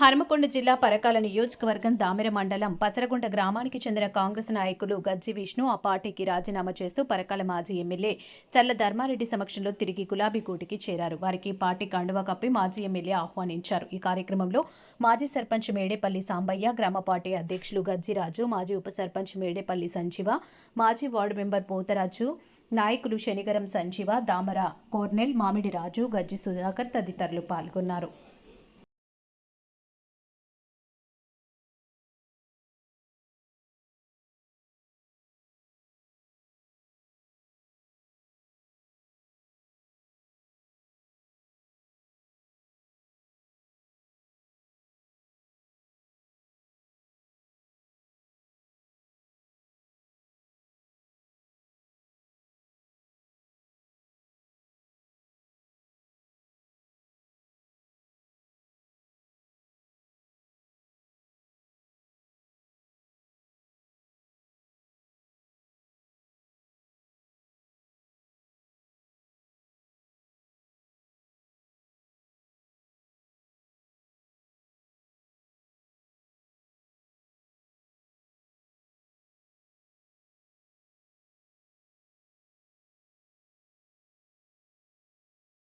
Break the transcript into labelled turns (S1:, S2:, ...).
S1: హనుమకొండ జిల్లా పరకాల నియోజకవర్గం దామెర మండలం పసరగుంట గ్రామానికి చెందిన కాంగ్రెస్ నాయకులు గజ్జి విష్ణు ఆ పార్టీకి రాజీనామా చేస్తూ పరకాల మాజీ ఎమ్మెల్యే చల్ల ధర్మారెడ్డి సమక్షంలో తిరిగి గులాబీ గూటికి చేరారు. వారికి పార్టీ కండువా కప్పి మాజీ ఎమ్మెల్యే ఆహ్వానించారు. ఈ కార్యక్రమంలో మాజీ సర్పంచ్ మేడేపల్లి సాంబయ్య గ్రామ పార్టీ అధ్యక్షులు గజ్జిరాజు మాజీ ఉప సర్పంచ్ మేడేపల్లి సంజీవ మాజీ వార్డు మెంబర్ పోతరాజు నాయకులు శనిగరం సంజీవ దామర కోర్నెల్ మామిడి రాజు గజ్జి సుధాకర్ తదితరులు పాల్గొన్నారు.